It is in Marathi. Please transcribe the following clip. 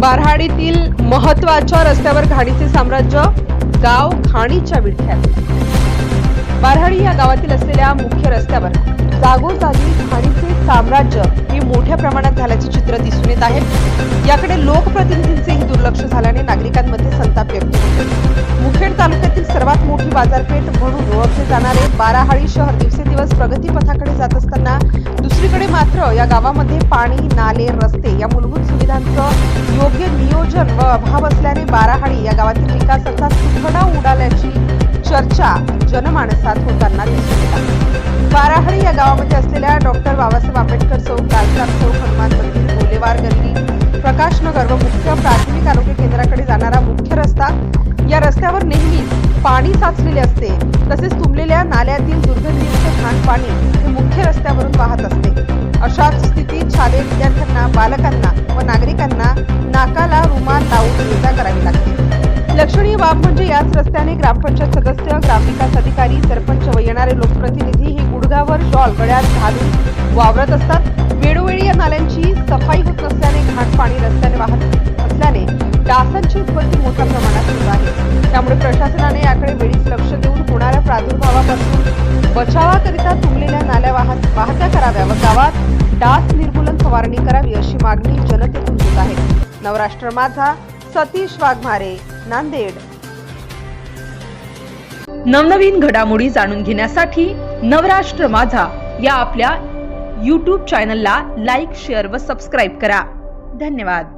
बारहाडीतील महत्त्वाच्या रस्त्यावर घाणीचे साम्राज्य गाव घाणीच्या विळख्यात बारहाडी या गावातील असलेल्या मुख्य रस्त्यावर जागोजागी घाणीचे साम्राज्य हे मोठ्या प्रमाणात झाल्याचे चित्र दिसून येत आहे. याकडे लोकप्रतिनिधींचेही दुर्लक्ष झाल्याने नागरिकांमध्ये संताप व्यक्त मुखेड तालुक्यातील सर्वात मोठी बाजारपेठ म्हणून ओळखले जाणारे बाराहाळी शहर दिवसेंदिवस प्रगतीपथाकडे जात असताना दुसरीकडे मात्र या गावामध्ये पाणी नाले रस्ते या मूलभूत सुविधांचं नियोजन व अभाव असल्याने बाराहाडी या गावातील विकासाचा सुखडा उडाल्याची चर्चा जनमानसात होताना दिसून येत आहे. या गावामध्ये असलेल्या डॉक्टर बाबासाहेब आंबेडकर चौक गाजराम चौक हनुमान मंदिर गोलेवार गल्ली प्रकाशनगर व मुख्य प्राथमिक आरोग्य केंद्राकडे जाणारा मुख्य रस्ता या रस्त्यावर नेहमीच पाणी साचलेले असते. तसेच तुंबलेल्या नाल्यातील दुर्गंधीयुक्त घाण पाणी हे मुख्य रस्त्यावरून वाहत असते. अशाच स्थितीत शालेय विद्यार्थ्यांना बालकांना लक्षणीय बाब म्हणजे याच रस्त्याने ग्रामपंचायत सदस्य ग्रामविकास अधिकारी सरपंच व येणारे लोकप्रतिनिधी हे गुडघावर शॉल गळ्यात घालून वावरत असतात. वेळोवेळी या नाल्यांची सफाई होत नसल्याने घाण पाणी रस्त्याने वाहत असल्याने डासांची उत्पत्ती मोठ्या प्रमाणात सुरू आहे. त्यामुळे प्रशासनाने याकडे वेळीच लक्ष देऊन होणाऱ्या प्रादुर्भावापासून बचावाकरिता तुंबलेल्या नाल्या वाहत वाहत्या कराव्या व गावात डास निर्मूलन फवारणी करावी अशी मागणी जनतेतून होत आहे. नवराष्ट्र माझा सतीश वाघमारे नांदेड. नवनवीन घडामोडी जाणून घेण्यासाठी नवराष्ट्र माझा या आपल्या यूट्यूब चॅनलला लाईक शेअर व सबस्क्राईब करा. धन्यवाद.